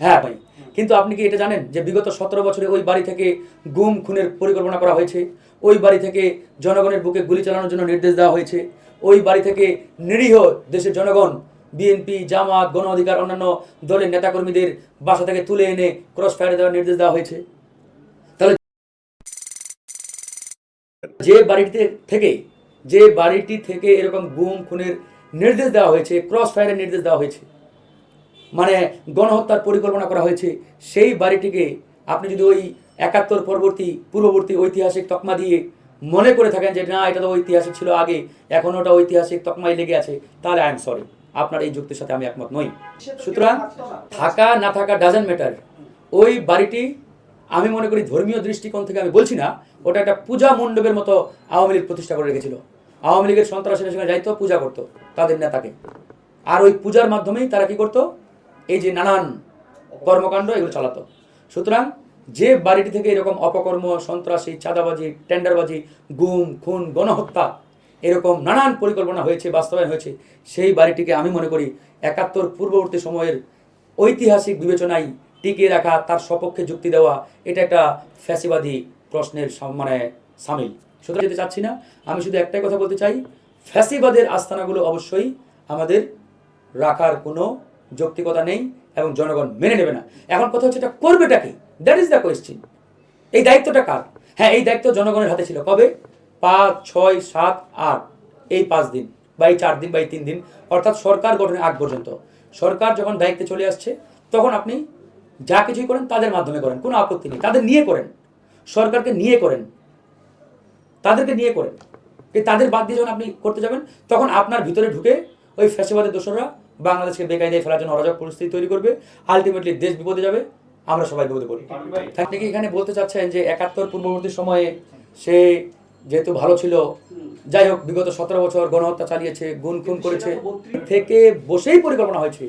হ্যাঁ ভাই, কিন্তু আপনি কি এটা জানেন যে বিগত সতেরো বছরে ওই বাড়ি থেকে গুম, খুনের পরিকল্পনা করা হয়েছে? ওই বাড়ি থেকে জনগণের বুকে গুলি চালানোর জন্য নির্দেশ দেওয়া হয়েছে। ওই বাড়ি থেকে নিরীহ দেশের জনগণ, বিএনপি, জামাত, গণ অধিকার, অন্যান্য দলের নেতাকর্মীদের বাসা থেকে তুলে এনে ক্রস ফায়ারে দেওয়ার নির্দেশ দেওয়া হয়েছে। তাহলে যে বাড়িতে থেকে, যে বাড়িটি থেকে এরকম গুম, খুনের নির্দেশ দেওয়া হয়েছে, ক্রস ফায়ারের নির্দেশ দেওয়া হয়েছে। মানে গণহত্যার পরিকল্পনা করা হয়েছে, সেই বাড়িটিকে আপনি যদি ওই একাত্তর পরবর্তী, পূর্ববর্তী ঐতিহাসিক তকমা দিয়ে মনে করে থাকেন যে, না, এটা তো ঐতিহাসিক ছিল আগে, এখন ওটা ঐতিহাসিক তকমাই লেগে আছে, তাহলে আই এম সরি আপনার এই যুক্তির সাথে আমি একমত নই। সুতরাং থাকা, না থাকা ডাজেন্ট ম্যাটার ওই বাড়িটি আমি মনে করি ধর্মীয় দৃষ্টিকোণ থেকে আমি বলছি না, ওটা একটা পূজা মণ্ডপের মতো আওয়ামী লীগ প্রতিষ্ঠা করে রেখেছিল। আওয়ামী লীগের সন্ত্রাসীরা সেখানে যাইতো, পূজা করতো তাদের নেতাকে। আর ওই পূজার মাধ্যমেই তারা কি করতো? এই যে নানান কর্মকাণ্ড, এগুলো চালাতো। সুতরাং যে বাড়িটি থেকে এরকম অপকর্ম, সন্ত্রাসী, চাঁদাবাজি, টেন্ডারবাজি, গুম, খুন, গণহত্যা এরকম নানান পরিকল্পনা হয়েছে, বাস্তবায়ন হয়েছে, সেই বাড়িটিকে আমি মনে করি একাত্তর পূর্ববর্তী সময়ের ঐতিহাসিক বিবেচনায় টিকিয়ে রাখা, তার সপক্ষে যুক্তি দেওয়া, এটা একটা ফ্যাসিবাদী প্রশ্নের মানে সামিল। সুতরাং যেতে চাচ্ছি না, আমি শুধু একটাই কথা বলতে চাই, ফ্যাসিবাদের আস্থানাগুলো অবশ্যই আমাদের রাখার কোনো যৌক্তিকতা নেই এবং জনগণ মেনে নেবে না। এখন কথা হচ্ছে এটা করবেটা কি? দ্যাট ইজ দ্য কোয়েশ্চেন এই দায়িত্বটা কার? হ্যাঁ এই দায়িত্ব জনগণের হাতে ছিল। কবে? পাঁচ, ছয়, সাত, আট। এই পাঁচ দিন বা এই চার দিন বা এই তিন দিন। অর্থাৎ সরকার গঠনের আগ পর্যন্ত। সরকার যখন দায়িত্বে চলে আসছে, তখন আপনি যা কিছুই করেন তাদের মাধ্যমে করেন। কোনো আপত্তি নেই। তাদের নিয়ে করেন। সরকারকে নিয়ে করেন। তাদেরকে নিয়ে করেন। তাদের বাদ দিয়ে যখন আপনি করতে যাবেন, তখন আপনার ভিতরে ঢুকে ওই ফ্যাসিবাদের দোসররা বাংলাদেশকে বেকায়দায় ফেলার জন্য অরাজক পরিস্থিতি তৈরি করবে। আলটিমেটলি দেশ বিপদে যাবে আমরা সবাই বিপদে পড়ি। আপনি কি এখানে বলতে চাচ্ছেন যে একাত্তর পূর্ববর্তী সময়ে সে যেহেতু ভালো ছিল যাই হোক বিগত সতেরো বছর গণহত্যা চালিয়েছে গুন খুন করেছে থেকে বসেই পরিকল্পনা হয়েছে।